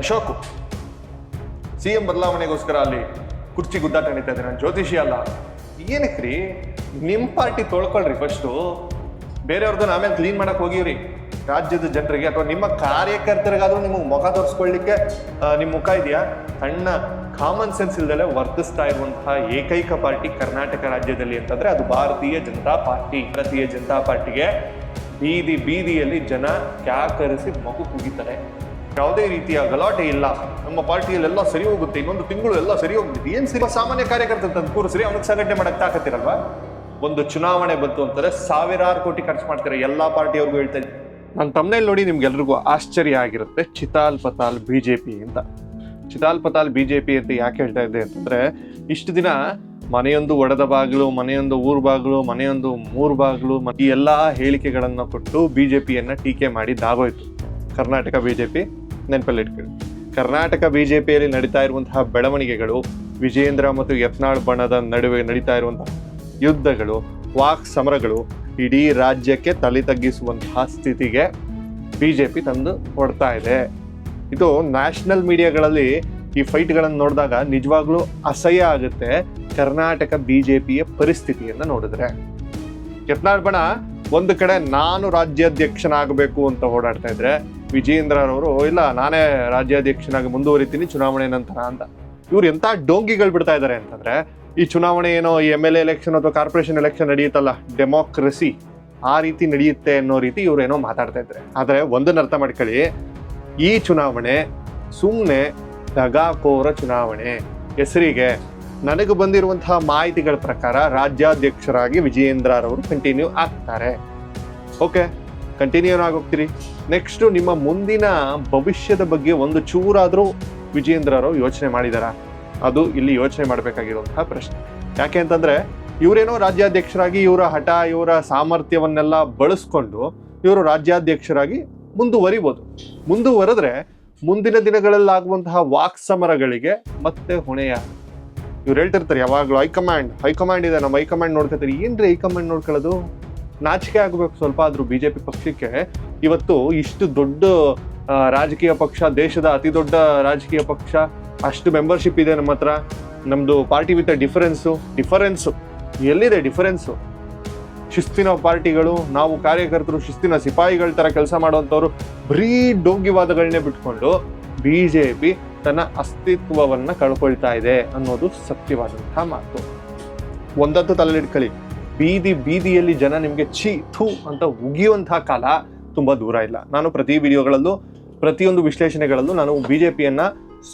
Ashok C M ಬದಲಾವಣೆಗೋಸ್ಕರ ಅಲ್ಲಿ ಕುರ್ಚಿ ಗುದ್ದಾಟ ನಡೀತಾ ಇದೆ. ನಾನು ಜ್ಯೋತಿಷಿ ಅಲ್ಲ. ಏನಕ್ಕೆ ರೀ ನಿಮ್ಮ ಪಾರ್ಟಿ ತೊಳ್ಕೊಳ್ರಿ ಫಸ್ಟು ಬೇರೆಯವ್ರದ್ದು ಆಮೇಲೆ ಕ್ಲೀನ್ ಮಾಡಕ್ ಹೋಗಿವ್ರಿ. ರಾಜ್ಯದ ಜನರಿಗೆ ಅಥವಾ ನಿಮ್ಮ ಕಾರ್ಯಕರ್ತರಿಗಾದ್ರೂ ನಿಮಗೆ ಮುಖ ತೋರಿಸ್ಕೊಳ್ಳಿಕ್ಕೆ ನಿಮ್ಮ ಮುಖ ಇದೆಯಾ? ಸಣ್ಣ ಕಾಮನ್ ಸೆನ್ಸ್ ಇಲ್ದಲೆ ವರ್ತಿಸ್ತಾ ಇರುವಂತಹ ಏಕೈಕ ಪಾರ್ಟಿ ಕರ್ನಾಟಕ ರಾಜ್ಯದಲ್ಲಿ ಅಂತಂದ್ರೆ ಅದು ಭಾರತೀಯ ಜನತಾ ಪಾರ್ಟಿ. ಭಾರತೀಯ ಜನತಾ ಪಾರ್ಟಿಗೆ ಬೀದಿ ಬೀದಿಯಲ್ಲಿ ಜನ ಕ್ಯಾಕರಿಸಿ ಮಗು ಕುಗಿತಾರೆ. ಯಾವುದೇ ರೀತಿಯ ಗಲಾಟೆ ಇಲ್ಲ. ನಮ್ಮ ಪಾರ್ಟಿಯಲ್ಲೆಲ್ಲ ಸರಿ ಹೋಗುತ್ತೆ. ಇನ್ನೊಂದು ತಿಂಗಳು ಎಲ್ಲ ಸರಿ ಹೋಗುತ್ತೆ ಏನು ಸಿಗ ಸಾಮಾನ್ಯ ಕಾರ್ಯಕರ್ತ ಕೂರಿಸ್ರಿ ಅವನಿಗೆ ಸಂಘಟನೆ ಮಾಡಕ್ಕೆ ತಾಕತ್ತಿರಲ್ವಾ? ಒಂದು ಚುನಾವಣೆ ಬಂತು ಅಂತಂದ್ರೆ ಸಾವಿರಾರು ಕೋಟಿ ಖರ್ಚು ಮಾಡ್ತಾರೆ ಎಲ್ಲಾ ಪಾರ್ಟಿಯವ್ರಿಗೂ ಹೇಳ್ತಾ ಇದ್ದೀನಿ ನನ್ನ ತಮ್ಮನೇಲಿ ನೋಡಿ ನಿಮ್ಗೆಲ್ರಿಗೂ ಆಶ್ಚರ್ಯ ಆಗಿರುತ್ತೆ. ಚಿತಾಲ್ ಪತಾಲ್ ಬಿಜೆಪಿ ಅಂತ. ಚಿತಾಲ್ ಪತಾಲ್ ಬಿಜೆಪಿ ಅಂತ ಯಾಕೆ ಹೇಳ್ತಾ ಇದ್ದೆ ಅಂತಂದ್ರೆ, ಇಷ್ಟು ದಿನ ಮನೆಯೊಂದು ಒಡೆದ ಬಾಗಿಲು, ಮನೆಯೊಂದು ಊರ್ ಬಾಗಿಲು, ಮನೆಯೊಂದು ಮೂರ್ ಬಾಗಿಲು ಈ ಎಲ್ಲಾ ಹೇಳಿಕೆಗಳನ್ನು ಕೊಟ್ಟು ಬಿಜೆಪಿಯನ್ನ ಟೀಕೆ ಮಾಡಿ ದಾಗೋಯ್ತು. ಕರ್ನಾಟಕ ಬಿಜೆಪಿ. ನೆನಪಲ್ಲಿ ಇಟ್ಕೊಳ್ಳಿ ಕರ್ನಾಟಕ ಬಿಜೆಪಿಯಲ್ಲಿ ನಡೀತಾ ಇರುವಂತಹ ಬೆಳವಣಿಗೆಗಳು ವಿಜೇಂದ್ರ ಮತ್ತು ಯತ್ನಾಳ್ ಬಣದ ನಡುವೆ ನಡೀತಾ ಇರುವಂತಹ ಯುದ್ಧಗಳು, ವಾಕ್ ಸಮರಗಳು ಇಡೀ ರಾಜ್ಯಕ್ಕೆ ತಲೆ ತಗ್ಗಿಸುವಂತಹ ಸ್ಥಿತಿಗೆ ಬಿ ಜೆ ಪಿ ತಂದು ಕೊಡ್ತಾ ಇದೆ. ಇದು ನ್ಯಾಷನಲ್ ಮೀಡಿಯಾಗಳಲ್ಲಿ ಈ ಫೈಟ್ಗಳನ್ನು ನೋಡಿದಾಗ ನಿಜವಾಗ್ಲೂ ಅಸಹ್ಯ ಆಗುತ್ತೆ ಕರ್ನಾಟಕ ಬಿ ಜೆ ಪಿಯ ಪರಿಸ್ಥಿತಿಯನ್ನು ನೋಡಿದ್ರೆ. ಯತ್ನಾಳ್ ಬಣ, ಒಂದು ಕಡೆ ನಾನು ರಾಜ್ಯಾಧ್ಯಕ್ಷನಾಗಬೇಕು ಅಂತ ಓಡಾಡ್ತಾ ಇದ್ರೆ ವಿಜೇಂದ್ರರವರು ಇಲ್ಲ, ನಾನೇ ರಾಜ್ಯಾಧ್ಯಕ್ಷನಾಗಿ ಮುಂದುವರಿತೀನಿ, ಚುನಾವಣೆ ನಂತರ ಅಂತ. ಇವ್ರು ಎಂತ ಡೋಂಗಿಗಳು ಬಿಡ್ತಾ ಇದ್ದಾರೆ ಅಂತಂದ್ರೆ, ಈ ಚುನಾವಣೆ ಏನೋ ಈ ಎಂ ಎಲ್ ಎಲೆಕ್ಷನ್ ಅಥವಾ ಕಾರ್ಪೊರೇಷನ್ ಎಲೆಕ್ಷನ್ ನಡೆಯುತ್ತಲ್ಲ ಡೆಮೋಕ್ರಸಿ ಆ ರೀತಿ ನಡೆಯುತ್ತೆ ಅನ್ನೋ ರೀತಿ ಇವರೇನೋ ಮಾತಾಡ್ತಾ ಇದ್ದಾರೆ ಆದರೆ ಒಂದನ್ನ ಅರ್ಥ ಮಾಡ್ಕೊಳ್ಳಿ, ಈ ಚುನಾವಣೆ ಸುಮ್ಮನೆ ದಗಾಕೋರ ಚುನಾವಣೆ. ಹೆಸರಿಗೆ ನನಗೆ ಬಂದಿರುವಂತಹ ಮಾಹಿತಿಗಳ ಪ್ರಕಾರ ರಾಜ್ಯಾಧ್ಯಕ್ಷರಾಗಿ ವಿಜಯೇಂದ್ರರವರು ಕಂಟಿನ್ಯೂ ಆಗ್ತಾರೆ. ಓಕೆ ಕಂಟಿನ್ಯೂ ಆಗೋಗ್ತೀರಿ. ನೆಕ್ಸ್ಟು ನಿಮ್ಮ ಮುಂದಿನ ಭವಿಷ್ಯದ ಬಗ್ಗೆ ಒಂದು ಚೂರಾದರೂ ವಿಜಯೇಂದ್ರರು ಯೋಚನೆ ಮಾಡಿದಾರ? ಅದು ಇಲ್ಲಿ ಯೋಚನೆ ಮಾಡಬೇಕಾಗಿರುವಂತಹ ಪ್ರಶ್ನೆ. ಯಾಕೆ ಅಂತಂದ್ರೆ, ಇವರೇನೋ ರಾಜ್ಯಾಧ್ಯಕ್ಷರಾಗಿ ಇವರ ಹಠ, ಇವರ ಸಾಮರ್ಥ್ಯವನ್ನೆಲ್ಲ ಬಳಸ್ಕೊಂಡು ಇವರು ರಾಜ್ಯಾಧ್ಯಕ್ಷರಾಗಿ ಮುಂದುವರಿಬೋದು. ಮುಂದುವರೆದ್ರೆ ಮುಂದಿನ ದಿನಗಳಲ್ಲಾಗುವಂತಹ ವಾಕ್ ಸಮರಗಳಿಗೆ ಮತ್ತೆ ಹೊಣೆಯ. ಇವ್ರು ಹೇಳ್ತಿರ್ತಾರೆ ಯಾವಾಗಲೂ ಹೈಕಮಾಂಡ್ ಹೈಕಮಾಂಡ್ ಇದೆ, ನಮ್ಮ ಹೈಕಮಾಂಡ್ ನೋಡ್ಕೊತಾರೆ ಏನ್ರಿ ಹೈಕಮಾಂಡ್ ನೋಡ್ಕೊಳ್ಳೋದು? ನಾಚಿಕೆ ಆಗಬೇಕು ಸ್ವಲ್ಪ ಆದ್ರೂ ಬಿಜೆಪಿ ಪಕ್ಷಕ್ಕೆ. ಇವತ್ತು ಇಷ್ಟು ದೊಡ್ಡ ರಾಜಕೀಯ ಪಕ್ಷ, ದೇಶದ ಅತಿ ದೊಡ್ಡ ರಾಜಕೀಯ ಪಕ್ಷ, ಅಷ್ಟು ಮೆಂಬರ್ಶಿಪ್ ಇದೆ ನಮ್ಮ ಹತ್ರ. ನಮ್ದು ಪಾರ್ಟಿ ವಿತ್ ಡಿಫರೆನ್ಸು ಡಿಫರೆನ್ಸು ಎಲ್ಲಿದೆ ಡಿಫರೆನ್ಸು ಶಿಸ್ತಿನ ಪಾರ್ಟಿಗಳು, ನಾವು ಕಾರ್ಯಕರ್ತರು ಶಿಸ್ತಿನ ಸಿಪಾಯಿಗಳ ತರ ಕೆಲಸ ಮಾಡುವಂಥವ್ರು ಬರೀ ಡೋಂಗಿವಾದಗಳನ್ನೇ ಬಿಟ್ಕೊಂಡು ಬಿಜೆಪಿ ತನ್ನ ಅಸ್ತಿತ್ವವನ್ನ ಕಳ್ಕೊಳ್ತಾ ಇದೆ ಅನ್ನೋದು ಸತ್ಯವಾದಂತಹ ಮಾತು. ಒಂದಂತೂ ತಲೆಲಿಟ್ಕೊಳ್ಳಿ ಬೀದಿ ಬೀದಿಯಲ್ಲಿ ಜನ ನಿಮಗೆ ಛೀ, ಥೂ ಅಂತ ಉಗಿಯುವಂತಹ ಕಾಲ ತುಂಬಾ ದೂರ ಇಲ್ಲ. ನಾನು ಪ್ರತಿ ವಿಡಿಯೋಗಳಲ್ಲೂ, ಪ್ರತಿಯೊಂದು ವಿಶ್ಲೇಷಣೆಗಳಲ್ಲೂ ನಾನು ಬಿಜೆಪಿಯನ್ನ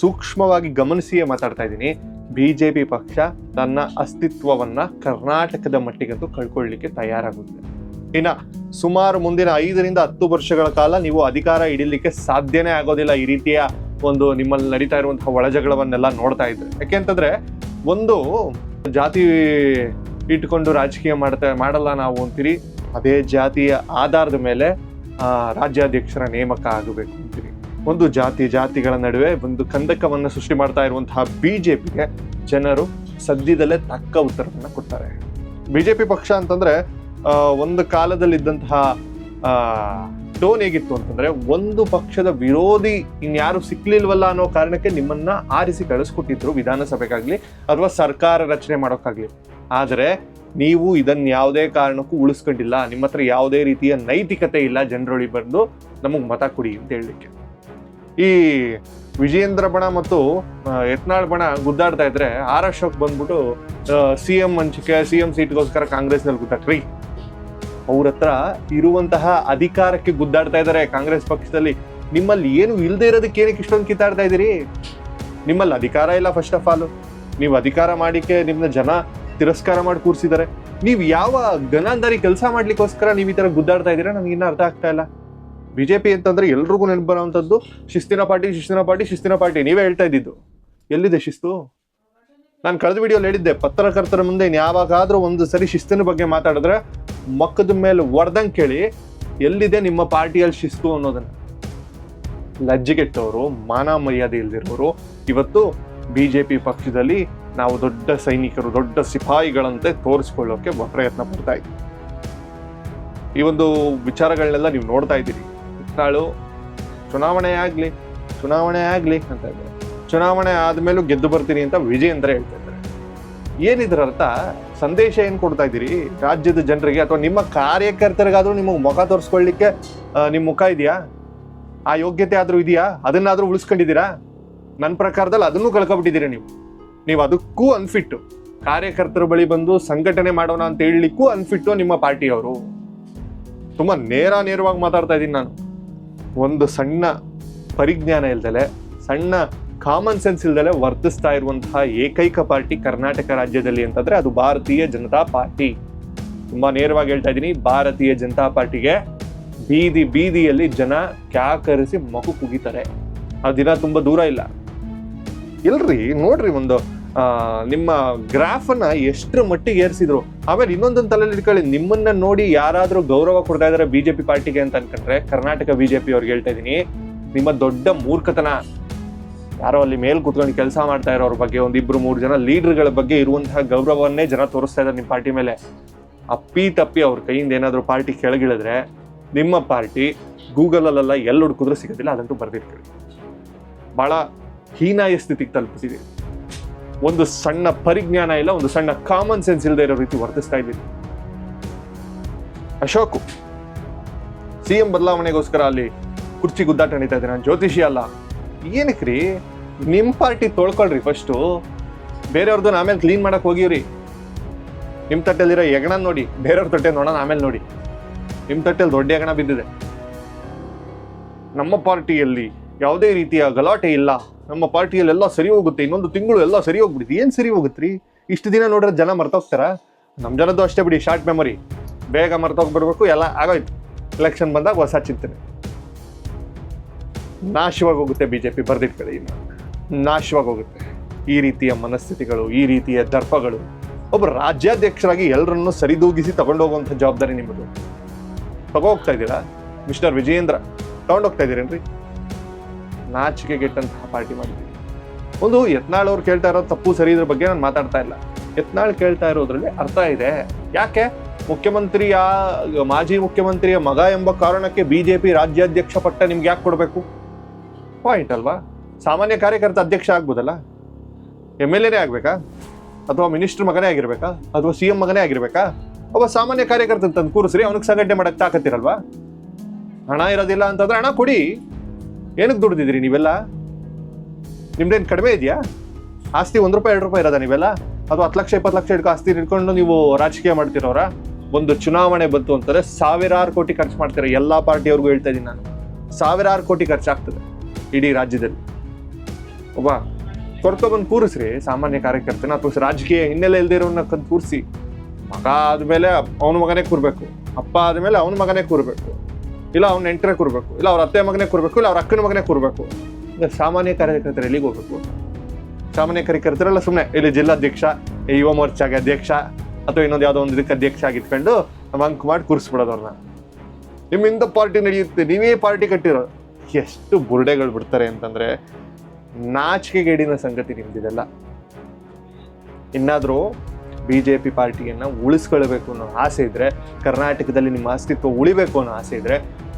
ಸೂಕ್ಷ್ಮವಾಗಿ ಗಮನಿಸಿಯೇ ಮಾತಾಡ್ತಾ ಇದ್ದೀನಿ. ಬಿ ಜೆ ಪಿ ಪಕ್ಷ ತನ್ನ ಅಸ್ತಿತ್ವವನ್ನ ಕರ್ನಾಟಕದ ಮಟ್ಟಿಗಂತೂ ಕಳ್ಕೊಳ್ಳಿಕ್ಕೆ ತಯಾರಾಗುತ್ತೆ. ಇನ್ನ ಸುಮಾರು ಮುಂದಿನ ಐದರಿಂದ ಹತ್ತು ವರ್ಷಗಳ ಕಾಲ ನೀವು ಅಧಿಕಾರ ಹಿಡಿಲಿಕ್ಕೆ ಸಾಧ್ಯನೇ ಆಗೋದಿಲ್ಲ ಈ ರೀತಿಯ ಒಂದು ನಿಮ್ಮಲ್ಲಿ ನಡೀತಾ ಇರುವಂತಹ ಒಳಜಗಳವನ್ನೆಲ್ಲ ನೋಡ್ತಾ ಇದ್ರೆ. ಯಾಕೆಂತಂದ್ರೆ ಒಂದು ಜಾತಿ ಇಟ್ಕೊಂಡು ರಾಜಕೀಯ ಮಾಡ್ತಾ ಮಾಡಲ್ಲ ನಾವು ಅಂತೀರಿ. ಅದೇ ಜಾತಿಯ ಆಧಾರದ ಮೇಲೆ ರಾಜ್ಯಾಧ್ಯಕ್ಷರ ನೇಮಕ ಆಗಬೇಕು ಅಂತೀರಿ. ಒಂದು ಜಾತಿ, ಜಾತಿಗಳ ನಡುವೆ ಒಂದು ಕಂದಕವನ್ನು ಸೃಷ್ಟಿ ಮಾಡ್ತಾ ಇರುವಂತಹ ಪಿಗೆ ಜನರು ಸದ್ಯದಲ್ಲೇ ತಕ್ಕ ಉತ್ತರವನ್ನು ಕೊಡ್ತಾರೆ. ಬಿಜೆಪಿ ಪಕ್ಷ ಅಂತಂದ್ರೆ ಒಂದು ಕಾಲದಲ್ಲಿದ್ದಂತಹ ಟೋನ್ ಹೇಗಿತ್ತು ಅಂತಂದ್ರೆ, ಒಂದು ಪಕ್ಷದ ವಿರೋಧಿ ಇನ್ಯಾರು ಸಿಕ್ಲಿಲ್ವಲ್ಲ ಅನ್ನೋ ಕಾರಣಕ್ಕೆ ನಿಮ್ಮನ್ನ ಆರಿಸಿ ಕಳಿಸ್ಕೊಟ್ಟಿದ್ರು ವಿಧಾನಸಭೆಗಾಗಲಿ, ಅಥವಾ ಸರ್ಕಾರ ರಚನೆ ಮಾಡೋಕ್ಕಾಗ್ಲಿ. ಆದರೆ ನೀವು ಇದನ್ನ ಯಾವುದೇ ಕಾರಣಕ್ಕೂ ಉಳಿಸ್ಕೊಂಡಿಲ್ಲ. ನಿಮ್ಮ ಹತ್ರ ಯಾವುದೇ ರೀತಿಯ ನೈತಿಕತೆ ಇಲ್ಲ. ಜನರೊಳಗೆ ಬಂದು ನಮಗೆ ಮತ ಕೊಡಿ ಅಂತ ಹೇಳಲಿಕ್ಕೆ. ಈ ವಿಜಯೇಂದ್ರ ಬಣ ಮತ್ತು ಯತ್ನಾಳ್ ಬಣ ಗುದ್ದಾಡ್ತಾ ಇದ್ರೆ ಆರ್ ಅಶೋಕ್ ಬಂದ್ಬಿಟ್ಟು ಸಿ ಎಂ ಹಂಚಿಕೆ ಸಿ ಎಂ ಸೀಟ್ಗೋಸ್ಕರ ಕಾಂಗ್ರೆಸ್ನಲ್ಲಿ ಗುದ್ದಾಕ್ರಿ ಅವ್ರ ಹತ್ರ ಇರುವಂತಹ ಅಧಿಕಾರಕ್ಕೆ ಗುದ್ದಾಡ್ತಾ ಇದ್ದಾರೆ ಕಾಂಗ್ರೆಸ್ ಪಕ್ಷದಲ್ಲಿ. ನಿಮ್ಮಲ್ಲಿ ಏನು ಇಲ್ಲದೆ ಇರೋದಕ್ಕೆ ಏನಕ್ಕೆ ಇಷ್ಟೊಂದು ಕಿತ್ತಾಡ್ತಾ ಇದ್ದೀರಿ? ನಿಮ್ಮಲ್ಲಿ ಅಧಿಕಾರ ಇಲ್ಲ ಫಸ್ಟ್ ಆಫ್ ಆಲ್ ನೀವು ಅಧಿಕಾರ ಮಾಡಿಕೆ ನಿಮ್ಮ ಜನ ತಿರಸ್ಕಾರ ಮಾಡಿ ಕೂರಿಸಿದ್ದಾರೆ. ನೀವು ಯಾವ ಗನಾಂಧಾರಿ ಕೆಲಸ ಮಾಡ್ಲಿಕ್ಕೋಸ್ಕರ ನೀವು ಈ ತರ ಗುದ್ದಾಡ್ತಾ ಇದ್ದೀರಾ? ನನಗೆ ಇನ್ನೂ ಅರ್ಥ ಆಗ್ತಾ ಇಲ್ಲ. ಬಿಜೆಪಿ ಅಂತಂದ್ರೆ ಎಲ್ರಿಗೂ ನೆನಪು ಬರೋವಂಥದ್ದು, ಶಿಸ್ತಿನ ಪಾರ್ಟಿ ಶಿಸ್ತಿನ ಪಾರ್ಟಿ ಶಿಸ್ತಿನ ಪಾರ್ಟಿ. ನೀವೇ ಹೇಳ್ತಾ ಇದ್ದಿದ್ದು. ಎಲ್ಲಿದೆ ಶಿಸ್ತು? ನಾನು ಕಳೆದ ವಿಡಿಯೋಲಿ ಹೇಳಿದ್ದೆ ಪತ್ರಕರ್ತರ ಮುಂದೆ ಇನ್ಯಾವಾಗಾದರೂ ಒಂದು ಸರಿ ಶಿಸ್ತಿನ ಬಗ್ಗೆ ಮಾತಾಡಿದ್ರೆ ಮಕ್ಕದ ಮೇಲೆ ಒಡ್ದಂಗೆ ಕೇಳಿ ಎಲ್ಲಿದೆ ನಿಮ್ಮ ಪಾರ್ಟಿಯಲ್ಲಿ ಶಿಸ್ತು ಅನ್ನೋದನ್ನ. ಲಜ್ಜೆಗೆಟ್ಟವರು, ಮಾನ ಮರ್ಯಾದೆ ಇಲ್ದಿರೋರು, ಇವತ್ತು ಬಿಜೆಪಿ ಪಕ್ಷದಲ್ಲಿ ನಾವು ದೊಡ್ಡ ಸೈನಿಕರು, ದೊಡ್ಡ ಸಿಪಾಯಿಗಳಂತೆ ತೋರಿಸ್ಕೊಳ್ಳೋಕೆ ಪ್ರಯತ್ನ ಪಡ್ತಾ ಇದ್ದೀವಿ ಈ ಒಂದು ವಿಚಾರಗಳನ್ನೆಲ್ಲ ನೀವು ನೋಡ್ತಾ ಇದ್ದೀರಿ. ನಾಳು ಚುನಾವಣೆ ಆಗಲಿ ಚುನಾವಣೆ ಆಗಲಿ ಅಂತ ಇದ್ದಾರೆ ಚುನಾವಣೆ ಆದಮೇಲೂ ಗೆದ್ದು ಬರ್ತೀನಿ ಅಂತ ವಿಜಯೇಂದ್ರ ಹೇಳ್ತಾ ಇದ್ದಾರೆ. ಏನಿದ್ರ ಅರ್ಥ? ಸಂದೇಶ ಏನು ಕೊಡ್ತಾ ಇದ್ದೀರಿ? ರಾಜ್ಯದ ಜನರಿಗೆ ಅಥವಾ ನಿಮ್ಮ ಕಾರ್ಯಕರ್ತರಿಗಾದರೂ ನಿಮಗೆ ಮುಖ ತೋರಿಸ್ಕೊಳ್ಳಿಕ್ಕೆ ನಿಮ್ಮ ಮುಖ ಇದೆಯಾ? ಆ ಯೋಗ್ಯತೆ ಆದರೂ ಇದೆಯಾ? ಅದನ್ನಾದರೂ ಉಳಿಸ್ಕೊಂಡಿದ್ದೀರಾ? ನನ್ನ ಪ್ರಕಾರದಲ್ಲಿ ಅದನ್ನೂ ಕಳ್ಕೊಬಿಟ್ಟಿದ್ದೀರಿ ನೀವು. ನೀವು ಅದಕ್ಕೂ ಅನ್ಫಿಟ್ಟು ಕಾರ್ಯಕರ್ತರ ಬಳಿ ಬಂದು ಸಂಘಟನೆ ಮಾಡೋಣ ಅಂತ ಹೇಳಲಿಕ್ಕೂ ಅನ್ಫಿಟ್ಟು ನಿಮ್ಮ ಪಾರ್ಟಿಯವರು. ತುಂಬ ನೇರ ನೇರವಾಗಿ ಮಾತಾಡ್ತಾ ಇದ್ದೀನಿ ನಾನು. ಒಂದು ಸಣ್ಣ ಪರಿಜ್ಞಾನ ಇಲ್ದಲೆ, ಸಣ್ಣ ಕಾಮನ್ ಸೆನ್ಸ್ ಇಲ್ದಲೆ ವರ್ತಿಸ್ತಾ ಇರುವಂತಹ ಏಕೈಕ ಪಾರ್ಟಿ ಕರ್ನಾಟಕ ರಾಜ್ಯದಲ್ಲಿ ಅಂತಂದ್ರೆ ಅದು ಭಾರತೀಯ ಜನತಾ ಪಾರ್ಟಿ. ತುಂಬಾ ನೇರವಾಗಿ ಹೇಳ್ತಾ ಇದ್ದೀನಿ, ಭಾರತೀಯ ಜನತಾ ಪಾರ್ಟಿಗೆ ಬೀದಿ ಬೀದಿಯಲ್ಲಿ ಜನ ಕ್ಯಾಕರಿಸಿ ಮಗು ಕುಗಿತಾರೆ. ಆ ದಿನ ತುಂಬಾ ದೂರ ಇಲ್ಲ. ಇಲ್ರಿ, ನೋಡ್ರಿ ಒಂದು ನಿಮ್ಮ ಗ್ರಾಫ್ ಅನ್ನ ಎಷ್ಟರ ಮಟ್ಟಿಗೆ ಏರಿಸಿದ್ರು? ಆಮೇಲೆ ಇನ್ನೊಂದೊಂದು ತಲೆಯಲ್ಲಿ ಇಟ್ಕೊಳ್ಳಿ, ನಿಮ್ಮನ್ನ ನೋಡಿ ಯಾರಾದರೂ ಗೌರವ ಕೊಡ್ತಾ ಇದಾರೆ ಬಿಜೆಪಿ ಪಾರ್ಟಿಗೆ ಅಂತ ಅನ್ಕೊಂಡ್ರೆ, ಕರ್ನಾಟಕ ಬಿಜೆಪಿ ಅವ್ರಿಗೆ ಹೇಳ್ತಾ ಇದೀನಿ ನಿಮ್ಮ ದೊಡ್ಡ ಮೂರ್ಖತನ. ಯಾರೋ ಅಲ್ಲಿ ಮೇಲ್ ಕೂತ್ಕೊಂಡು ಕೆಲಸ ಮಾಡ್ತಾ ಇರೋರ ಬಗ್ಗೆ, ಒಂದಿಬ್ರು ಮೂರು ಜನ ಲೀಡರ್ಗಳ ಬಗ್ಗೆ ಇರುವಂತಹ ಗೌರವವನ್ನೇ ಜನ ತೋರಿಸ್ತಾ ಇದ್ದಾರೆ ನಿಮ್ಮ ಪಾರ್ಟಿ ಮೇಲೆ. ಅಪ್ಪಿ ತಪ್ಪಿ ಅವ್ರ ಕೈಯಿಂದ ಏನಾದರೂ ಪಾರ್ಟಿ ಕೆಳಗಿಳಿದ್ರೆ, ನಿಮ್ಮ ಪಾರ್ಟಿ ಗೂಗಲಲ್ಲೆಲ್ಲ ಎಲ್ಲಿ ಹುಡುಕಿದ್ರೂ ಸಿಗೋದಿಲ್ಲ, ಅದಂತೂ ಬರ್ದಿರ್ತೀವಿ ಬಹಳ ಹೀನಾಯ ಸ್ಥಿತಿಗೆ ತಲುಪಿಸಿದೆ ಒಂದು ಸಣ್ಣ ಪರಿಜ್ಞಾನ ಇಲ್ಲ, ಒಂದು ಸಣ್ಣ ಕಾಮನ್ ಸೆನ್ಸ್ ಇಲ್ಲದೆ ಇರೋ ರೀತಿ ವರ್ತಿಸ್ತಾ ಇದ್ದೀನಿ ಅಶೋಕ್ ಸಿಎಂ ಬದಲಾವಣೆಗೋಸ್ಕರ ಅಲ್ಲಿ ಕುರ್ಚಿ ಗುದ್ದಾಟ ನಡೀತಾ ಇದ್ದೀನಿ ನಾನು ಜ್ಯೋತಿಷಿ ಅಲ್ಲ. ಏನಕ್ರಿ? ನಿಮ್ಮ ಪಾರ್ಟಿ ತೊಳ್ಕೊಳ್ರಿ ಫಸ್ಟು ಬೇರೆಯವ್ರದ್ದು ಆಮೇಲೆ ಕ್ಲೀನ್ ಮಾಡಕ್ ಹೋಗಿವ್ರಿ. ನಿಮ್ ತಟ್ಟೆಲಿರೋ ಹೆಗಣ ನೋಡಿ, ಬೇರೆಯವ್ರ ತಟ್ಟೆ ನೋಡೋಣ ಆಮೇಲೆ ನೋಡಿ. ನಿಮ್ ತಟ್ಟೆಲಿ ದೊಡ್ಡ ಹೆಗಣ ಬಿದ್ದಿದೆ. ನಮ್ಮ ಪಾರ್ಟಿಯಲ್ಲಿ ಯಾವುದೇ ರೀತಿಯ ಗಲಾಟೆ ಇಲ್ಲ. ನಮ್ಮ ಪಾರ್ಟಿಯಲ್ಲಿ ಎಲ್ಲ ಸರಿ ಹೋಗುತ್ತೆ, ಇನ್ನೊಂದು ತಿಂಗಳು ಎಲ್ಲ ಸರಿ ಹೋಗ್ಬಿಡುತ್ತೆ. ಏನು ಸರಿ ಹೋಗುತ್ತ್ರಿ ಇಷ್ಟು ದಿನ ನೋಡಿದ್ರೆ ಜನ ಮರ್ತೋಗ್ತಾರ? ನಮ್ಮ ಜನದ್ದು ಅಷ್ಟೇ ಬಿಡಿ ಶಾರ್ಟ್ ಮೆಮೊರಿ ಬೇಗ ಮರ್ತೋಗಿ ಬರ್ಬೇಕು, ಎಲ್ಲ ಆಗೋಯ್ತು. ಎಲೆಕ್ಷನ್ ಬಂದಾಗ ಹೊಸ ಚಿಂತನೆ. ನಾಶವಾಗಿ ಹೋಗುತ್ತೆ ಪಿ ಬರ್ದಿಟ್ಕೊಳ್ಳಿ ಇನ್ನು. ನಾಶವಾಗಿ ಹೋಗುತ್ತೆ. ಈ ರೀತಿಯ ಮನಸ್ಥಿತಿಗಳು, ಈ ರೀತಿಯ ದರ್ಪಗಳು. ಒಬ್ಬ ರಾಜ್ಯಾಧ್ಯಕ್ಷರಾಗಿ ಎಲ್ಲರನ್ನು ಸರಿದೂಗಿಸಿ ತಗೊಂಡೋಗುವಂಥ ಜವಾಬ್ದಾರಿ ನಿಮ್ಮದು. ತಗೋ ಹೋಗ್ತಾ ಇದ್ದೀರಾ? ಮಿಸ್ಟರ್ ವಿಜಯೇಂದ್ರ, ತಗೊಂಡೋಗ್ತಾ ಇದ್ದೀರೇನ್ರಿ? ನಾಚಿಕೆಗೆಟ್ಟಂತಹ ಪಾರ್ಟಿ ಮಾಡಿದ್ವಿ. ಒಂದು ಯತ್ನಾಳ್ ಅವ್ರು ಕೇಳ್ತಾ ಇರೋ ತಪ್ಪು, ಸರಿ ಇದ್ರ ಬಗ್ಗೆ ನಾನು ಮಾತಾಡ್ತಾ ಇಲ್ಲ. ಯತ್ನಾಳ್ ಕೇಳ್ತಾ ಇರೋದ್ರಲ್ಲಿ ಅರ್ಥ ಇದೆ. ಯಾಕೆ? ಮುಖ್ಯಮಂತ್ರಿಯ, ಮಾಜಿ ಮುಖ್ಯಮಂತ್ರಿಯ ಮಗ ಎಂಬ ಕಾರಣಕ್ಕೆ ಬಿಜೆಪಿ ರಾಜ್ಯಾಧ್ಯಕ್ಷ ಪಟ್ಟ ನಿಮ್ಗೆ ಯಾಕೆ ಕೊಡಬೇಕು? ಪಾಯಿಂಟ್ ಅಲ್ವಾ? ಸಾಮಾನ್ಯ ಕಾರ್ಯಕರ್ತ ಅಧ್ಯಕ್ಷ ಆಗ್ಬೋದಲ್ಲ? ಎಂ ಎಲ್ ಎನೇ ಆಗ್ಬೇಕಾ? ಅಥವಾ ಮಿನಿಸ್ಟರ್ ಮಗನೇ ಆಗಿರ್ಬೇಕಾ? ಅಥವಾ ಸಿ ಎಂ ಮಗನೇ ಆಗಿರ್ಬೇಕಾ? ಒಬ್ಬ ಸಾಮಾನ್ಯ ಕಾರ್ಯಕರ್ತ ತಂದು ಕೂರಿಸ್ರಿ, ಅವನಿಗೆ ಸಂಘಟನೆ ಮಾಡಕ್ಕೆ ತಾಕತ್ತಿರಲ್ವಾ? ಹಣ ಇರೋದಿಲ್ಲ ಅಂತಂದ್ರೆ ಹಣ ಕೊಡಿ. ಏನಕ್ಕೆ ದುಡ್ದಿದ್ರಿ ನೀವೆಲ್ಲ? ನಿಮ್ದೇನು ಕಡಿಮೆ ಇದೆಯಾ? ಆಸ್ತಿ ಒಂದು ರೂಪಾಯಿ, ಎರಡು ರೂಪಾಯಿ ಇರೋದ ನೀವೆಲ್ಲ? ಅದು ಹತ್ತು ಲಕ್ಷ, ಇಪ್ಪತ್ತು ಲಕ್ಷ ಇಟ್ಕೊ ಆಸ್ತಿ ಇಟ್ಕೊಂಡು ನೀವು ರಾಜಕೀಯ ಮಾಡ್ತಿರೋರ? ಒಂದು ಚುನಾವಣೆ ಬಂತು ಅಂತಾರೆ ಸಾವಿರಾರು ಕೋಟಿ ಖರ್ಚು ಮಾಡ್ತೀರ ಎಲ್ಲ ಪಾರ್ಟಿಯವ್ರಿಗೂ ಹೇಳ್ತಾ ಇದ್ದೀನಿ ನಾನು. ಸಾವಿರಾರು ಕೋಟಿ ಖರ್ಚಾಗ್ತದೆ ಇಡೀ ರಾಜ್ಯದಲ್ಲಿ. ಒಬ್ಬ ಕೊರ್ಕೊಬಂದು ಕೂರಿಸ್ರಿ, ಸಾಮಾನ್ಯ ಕಾರ್ಯಕರ್ತನ ಅಥವಾ ರಾಜಕೀಯ ಹಿನ್ನೆಲೆ ಇಲ್ದೇ ಇರೋನ್ನ ಕಂದು ಕೂರಿಸಿ. ಮಗ ಆದ್ಮೇಲೆ ಅವನ ಮಗನೇ ಕೂರ್ಬೇಕು. ಅಪ್ಪ ಆದ್ಮೇಲೆ ಅವನ ಮಗನೇ ಕೂರ್ಬೇಕು. ಇಲ್ಲ ಅವ್ನ ನೆಂಟರೇ ಕೂರ್ಬೇಕು, ಇಲ್ಲ ಅವ್ರ ಅತ್ತೆ ಮಗನೇ ಕೂರ್ಬೇಕು, ಇಲ್ಲ ಅವ್ರ ಅಕ್ಕನ ಮಗನೇ ಕೂರ್ಬೇಕು. ಸಾಮಾನ್ಯ ಕಾರ್ಯಕರ್ತರು ಎಲ್ಲಿಗೆ ಹೋಗ್ಬೇಕು? ಸಾಮಾನ್ಯ ಕಾರ್ಯಕರ್ತರೆಲ್ಲ ಸುಮ್ಮನೆ ಇಲ್ಲಿ ಜಿಲ್ಲಾಧ್ಯಕ್ಷ ಯುವ ಮೋರ್ಚಾಗೆ ಅಧ್ಯಕ್ಷ, ಅಥವಾ ಇನ್ನೊಂದು ಯಾವುದೋ ಒಂದು ಇದಕ್ಕೆ ಅಧ್ಯಕ್ಷ ಆಗಿಟ್ಕೊಂಡು ಅಂಕ್ ಮಾಡಿ ಕೂರಿಸ್ಬಿಡೋದು ಅವ್ರನ್ನ ನಿಮ್ಮಿಂದ ಪಾರ್ಟಿ ನಡೆಯುತ್ತೆ, ನೀವೇ ಪಾರ್ಟಿ ಕಟ್ಟಿರೋ. ಎಷ್ಟು ಬುರುಡೆಗಳು ಬಿಡ್ತಾರೆ ಅಂತಂದ್ರೆ ನಾಚಿಕೆಗೇಡಿನ ಸಂಗತಿ ನಿಮ್ದಿದೆಲ್ಲ ಇನ್ನಾದರೂ ಬಿ ಜೆ ಪಿ ಪಾರ್ಟಿಯನ್ನ ಉಳಿಸ್ಕೊಳ್ಬೇಕು ಅನ್ನೋ ಆಸೆ ಇದ್ರೆ, ಕರ್ನಾಟಕದಲ್ಲಿ ನಿಮ್ಮ ಅಸ್ತಿತ್ವ ಉಳಿಬೇಕು ಅನ್ನೋ ಆಸೆ ಇದ್ರೆ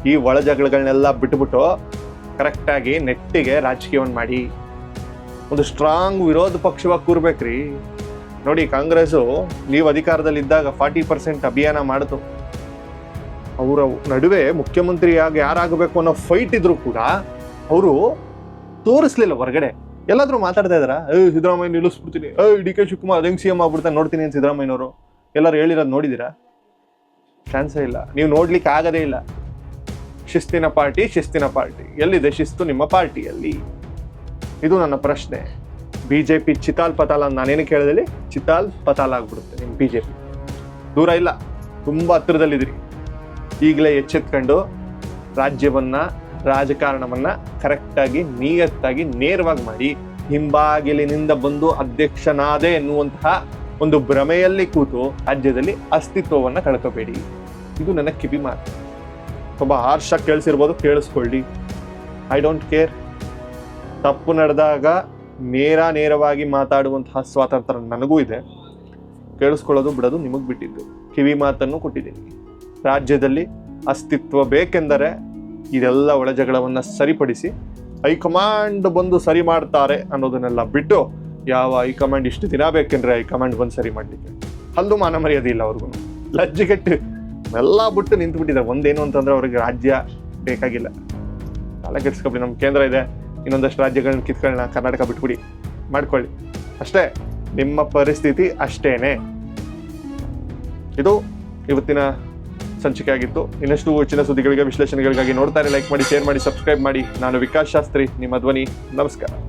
ಈ ಒಳ ಜಗಳಗಳನ್ನೆಲ್ಲ ಬಿಟ್ಬಿಟ್ಟು ಕರೆಕ್ಟಾಗಿ ನೆಟ್ಟಿಗೆ ರಾಜಕೀಯವನ್ನು ಮಾಡಿ. ಒಂದು ಸ್ಟ್ರಾಂಗ್ ವಿರೋಧ ಪಕ್ಷವಾಗಿ ಕೂರ್ಬೇಕ್ರಿ. ನೋಡಿ, ಕಾಂಗ್ರೆಸ್ಸು ನೀವು ಅಧಿಕಾರದಲ್ಲಿದ್ದಾಗ ಫಾರ್ಟಿ ಪರ್ಸೆಂಟ್ ಅಭಿಯಾನ ಮಾಡಿತು. ಅವರ ನಡುವೆ ಮುಖ್ಯಮಂತ್ರಿಯಾಗಿ ಯಾರಾಗಬೇಕು ಅನ್ನೋ ಫೈಟ್ ಇದ್ರು ಕೂಡ ಅವರು ತೋರಿಸ್ಲಿಲ್ಲ ಹೊರಗಡೆ. ಎಲ್ಲಾದರೂ ಮಾತಾಡ್ತಾ ಇದಾರ ಏ, ಸಿದ್ದರಾಮಯ್ಯ ನಿಲ್ಲಿಸ್ಬಿಡ್ತೀನಿ. ಏ, ಡಿ ಕೆ ಶಿವಕುಮಾರ್ ಹೆಂಗೆ ಸಿ ಎಂ ಆಗ್ಬಿಡ್ತಾನೆ, ನೋಡ್ತೀನಿ ಅಂತ ಸಿದ್ದರಾಮಯ್ಯನವರು. ಎಲ್ಲರೂ ಹೇಳಿರೋದು ನೋಡಿದ್ದೀರಾ? ಚಾನ್ಸೇ ಇಲ್ಲ. ನೀವು ನೋಡ್ಲಿಕ್ಕೆ ಆಗದೇ ಇಲ್ಲ. ಶಿಸ್ತಿನ ಪಾರ್ಟಿ ಶಿಸ್ತಿನ ಪಾರ್ಟಿ. ಎಲ್ಲಿದೆ ಶಿಸ್ತು ನಿಮ್ಮ ಪಾರ್ಟಿಯಲ್ಲಿ? ಇದು ನನ್ನ ಪ್ರಶ್ನೆ. ಬಿ ಜೆ ಪಿ ಚಿತಾಲ್ ಪತಾಲ್ ನಾನೇನು ಕೇಳಿದಲ್ಲಿ ಚಿತಾಲ್ ಪತಾಲ ಆಗ್ಬಿಡುತ್ತೆ ನಿಮ್ಮ ಬಿ ಜೆ ಪಿ ದೂರ ಇಲ್ಲ. ತುಂಬ ಹತ್ತಿರದಲ್ಲಿದ್ದೀರಿ. ಈಗಲೇ ಎಚ್ಚೆತ್ಕೊಂಡು ರಾಜ್ಯವನ್ನು, ರಾಜಕಾರಣವನ್ನು ಕರೆಕ್ಟಾಗಿ, ನಿಯತ್ತಾಗಿ, ನೇರವಾಗಿ ಮಾಡಿ, ಹಿಂಬಾಗಿಲಿನಿಂದ ಬಂದು ಅಧ್ಯಕ್ಷನಾದೆ ಎನ್ನುವಂತಹ ಒಂದು ಭ್ರಮೆಯಲ್ಲಿ ಕೂತು ರಾಜ್ಯದಲ್ಲಿ ಅಸ್ತಿತ್ವವನ್ನು ಕಳ್ಕೋಬೇಡಿ. ಇದು ನನ್ನ ಕಿವಿ ಮಾತು ಒಬ್ಬ ಹಾರ್ಷಾಗಿ ಕೇಳಿಸಿರ್ಬೋದು, ಕೇಳಿಸ್ಕೊಳ್ಳಿ. ಐ ಡೋಂಟ್ ಕೇರ್ ತಪ್ಪು ನಡೆದಾಗ ನೇರ ನೇರವಾಗಿ ಮಾತಾಡುವಂತಹ ಸ್ವಾತಂತ್ರ್ಯ ನನಗೂ ಇದೆ. ಕೇಳಿಸ್ಕೊಳ್ಳೋದು ಬಿಡೋದು ನಿಮಗೆ ಬಿಟ್ಟಿದ್ದು. ಕಿವಿ ಮಾತನ್ನು ಕೊಟ್ಟಿದ್ದೀನಿ. ರಾಜ್ಯದಲ್ಲಿ ಅಸ್ತಿತ್ವ ಬೇಕೆಂದರೆ ಇದೆಲ್ಲ ಒಳಜಗಳವನ್ನು ಸರಿಪಡಿಸಿ ಹೈಕಮಾಂಡ್ ಬಂದು ಸರಿ ಮಾಡ್ತಾರೆ ಅನ್ನೋದನ್ನೆಲ್ಲ ಬಿಟ್ಟು ಯಾವ ಹೈಕಮಾಂಡ್ ಇಷ್ಟು ದಿನ ಬೇಕೆಂದ್ರೆ ಹೈಕಮಾಂಡ್ ಬಂದು ಸರಿ ಮಾಡಲಿಕ್ಕೆ? ಅಲ್ಲೂ ಮಾನ ಮರ್ಯಾದೆ ಇಲ್ಲ ಅವ್ರಿಗೂ. ಲಜ್ಜೆಗೆಟ್ಟು ಎಲ್ಲ ಬಿಟ್ಟು ನಿಂತು ಬಿಟ್ಟಿದ್ದಾರೆ ಒಂದೇನು ಅಂತಂದ್ರೆ ಅವ್ರಿಗೆ ರಾಜ್ಯ ಬೇಕಾಗಿಲ್ಲ. ಕಾಲ ಕೆಡ್ಸ್ಕೊಬಿಡಿ ನಮ್ಮ ಕೇಂದ್ರ ಇದೆ. ಇನ್ನೊಂದಷ್ಟು ರಾಜ್ಯಗಳನ್ನ ಕಿತ್ಕೊಳ್ಳೋಣ, ಕರ್ನಾಟಕ ಬಿಟ್ಬಿಡಿ. ಮಾಡ್ಕೊಳ್ಳಿ. ಅಷ್ಟೇ, ನಿಮ್ಮ ಪರಿಸ್ಥಿತಿ ಅಷ್ಟೇನೆ. ಇದು ಇವತ್ತಿನ ಸಂಚಿಕೆ ಆಗಿತ್ತು ಇನ್ನಷ್ಟು ಹೆಚ್ಚಿನ ಸುದ್ದಿಗಳಿಗೆ, ವಿಶ್ಲೇಷಣೆಗಳಿಗಾಗಿ ನೋಡ್ತಾರೆ ಲೈಕ್ ಮಾಡಿ ಶೇರ್ ಮಾಡಿ ಸಬ್ಸ್ಕ್ರೈಬ್ ಮಾಡಿ. ನಾನು ವಿಕಾಸ್ ಶಾಸ್ತ್ರಿ, ನಿಮ್ಮ ಧ್ವನಿ. ನಮಸ್ಕಾರ.